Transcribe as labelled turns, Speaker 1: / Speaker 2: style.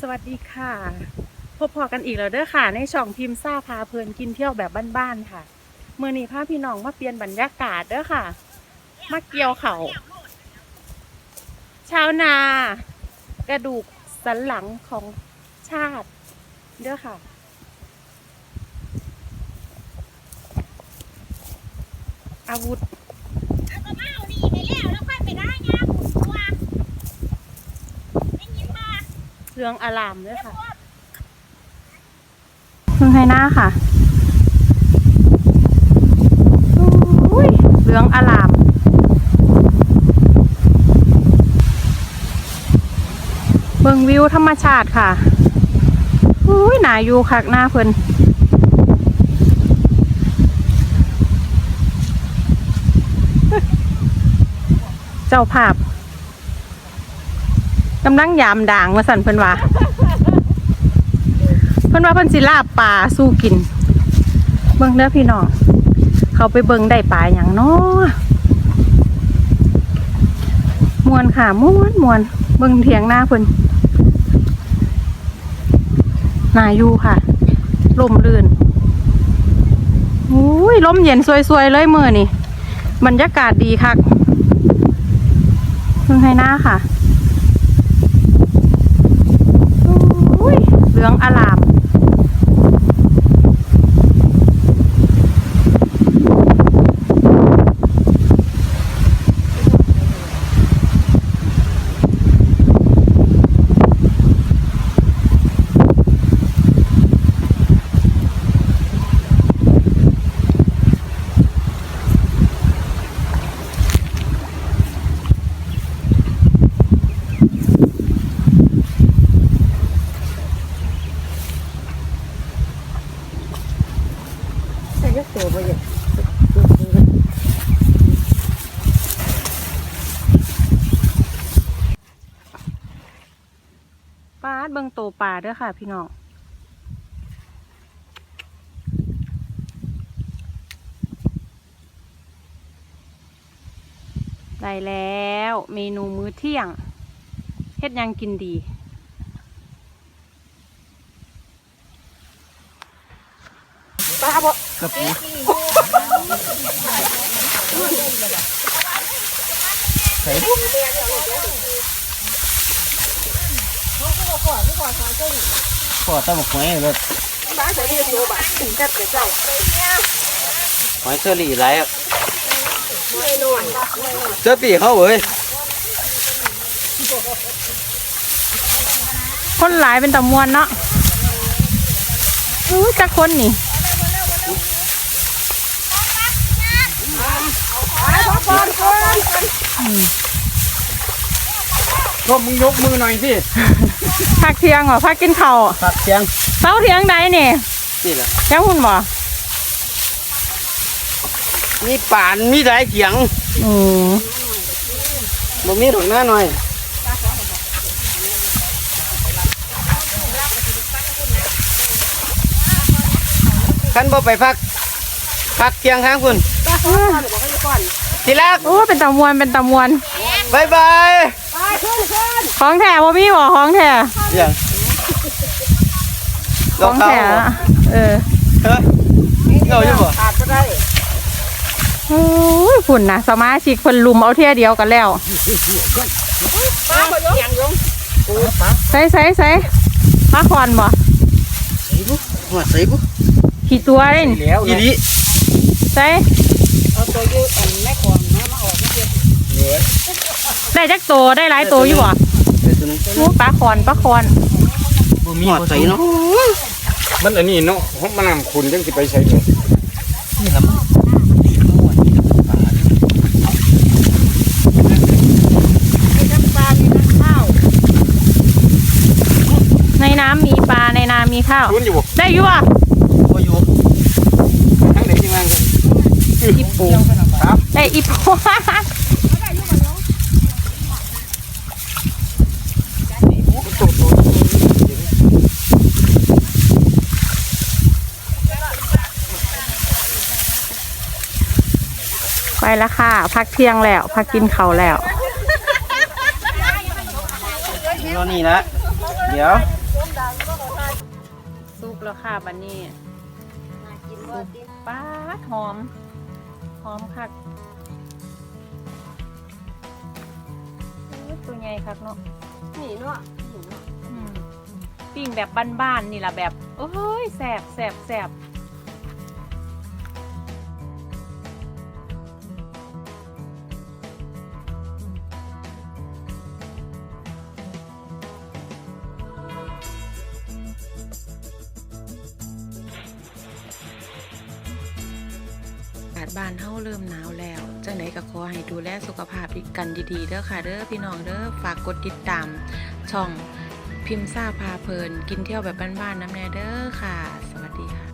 Speaker 1: สวัสดีค่ะ พบพอกันอีกแล้วเด้อค่ะ ในช่องพิมพ์ซ่าพาเพลินกินเที่ยวแบบบ้านๆค่ะเมื่อนี้พาพี่น้องมาเปลี่ยนบรรยากาศเด้อค่ะ มาเกี่ยวเขาชาวนา กระดูกสันหลังของชาติเด้อค่ะ อาวุธ
Speaker 2: เอาก็มาเอานี่ไปแล้วแล้วค่อยไปได้งามหมุนตัวได้ยินมา
Speaker 1: เรืองอารามด้วยค่ะเพิ่งให้หน้าค่ะอุ้ยเรืองอารามเบิ่งวิวธรรมชาติค่ะอุ้ยหนาอยู่คักหน้าเพิ่นเจ้าภาพ กำลังยามด่างมาสั่นเพิ่นว่าเพิ่นว่าเพิ่นสิลาบปลาสู้กิน เบิ่งเด้อพี่น้องเขาไปเบิ่งได้ปลาอย่างน้อมวนค่ะมวนมวนเบิ่งเถียงหน้าเพิ่นนายูค่ะลมลื่นอุ้ยลมเย็นสวยๆเลยมือนี่บรรยากาศดีคักเพิ่งให้หน้าค่ะ อุ้ย เหลืองอลาม
Speaker 3: ปลา
Speaker 1: ดเบิงโตปลาเด้วยค่ะ พี่น้องได้แล้วเมนูมื้อเที่ยงเฮ็ดหยังกินดี
Speaker 3: ปลาบ่
Speaker 4: กับปูใส่ ปุ๊บพอต้องหมกหอยเลย
Speaker 3: ปลาใส่เยอะตัวบ่ถึงแค่เดี๋ยวเจ้า
Speaker 4: หอยเชอรี่ไรอะเจ้าปีเขาเว้ย
Speaker 1: คนหลายเป็นตะมวนเนาะอู้จักคนนี่
Speaker 4: ก็ มึงยกมือหน่อยสิ
Speaker 1: พักเที่ยงเหรอพักกินข้าว
Speaker 4: ผักเชียง
Speaker 1: เช้าเที่ยงใดนี่
Speaker 4: นี่แหละ
Speaker 1: แค่หุ่นบ่
Speaker 4: มีป่านมีหลายเสียง
Speaker 1: อืม
Speaker 4: บ่มีหรอกหน้าหน่อยขันบ่ไปพักพักเที่ยงค้างคุณทีแรก
Speaker 1: โอ้เป็นตะมวนเป็นตะมวน
Speaker 4: บายบาย
Speaker 1: ของแท้บ่มีบ่ของแท้
Speaker 4: เดี๋ยว
Speaker 1: ของแท้อะเออ
Speaker 4: เฮ้ยเราอยู่บ่
Speaker 3: ขาดก็ได้
Speaker 1: โอ้ยฝุ่นนะสมาชิกเพิ่นลุมเอาเที่ยเดียวกันแล้ว
Speaker 3: ปลาบ่ยกยังยง
Speaker 1: ใส่ใส่ใส่ปลาคอนบ่
Speaker 4: หัวใส่ปุ๊บ
Speaker 1: ขี่ตัวเล่น
Speaker 4: แล้วอีหลี
Speaker 1: ใส่
Speaker 3: เอาตัวยืดอันแม่ของนะมาออกมาเดียว
Speaker 1: ได้จักโตได้หลายโตอยู่บ่
Speaker 4: ใส่ตัวนึง
Speaker 1: โอ้ปลาคอนปลาคอน
Speaker 4: หัวใส่เนาะ
Speaker 5: มันอันนี้เนาะเพราะมันนำคุณยังสิไปใช้เลย
Speaker 4: นี่ละมั้งดีมั่วนี่กับปลา
Speaker 3: มีน้ำปลามีน้ำข้าว
Speaker 1: ในน้ำมีปลาในนามีข้าว
Speaker 5: คุณอยู่บ่
Speaker 1: ได้อยู่บ่
Speaker 4: บ่อยู่
Speaker 5: ทั้งไหนที่ว่างกัน
Speaker 1: อีปูได้อีปู ไปแล้วค่ะ พักเที่ยงแล้ว พักกินเขาวแล้ว
Speaker 4: รอนี่ละเดี๋ยว
Speaker 3: เซุ
Speaker 1: ปแล้วค่ะบันนี้
Speaker 2: มากินบ่ติ
Speaker 1: ป้าดหอม หอมคักเอ้ยตัวใหญ่คักเนาะ
Speaker 3: นี่เนาะนี่เนาะ
Speaker 1: อืมปิ้งแบบบ้านๆนี่แหละแบบ โอ้ยแสบแสบแสบาศบ้านเฮาเริ่มหนาวแล้ว จังไหนก็ขอให้ดูแลสุขภาพกันดีๆเด้อค่ะ เด้อพี่น้องเด้อฝากกดติดตาม ช่องพิมพ์ซ่าพาเพลิน กินเที่ยวแบบบ้านๆน้ำแน่เด้อค่ะ สวัสดีค่ะ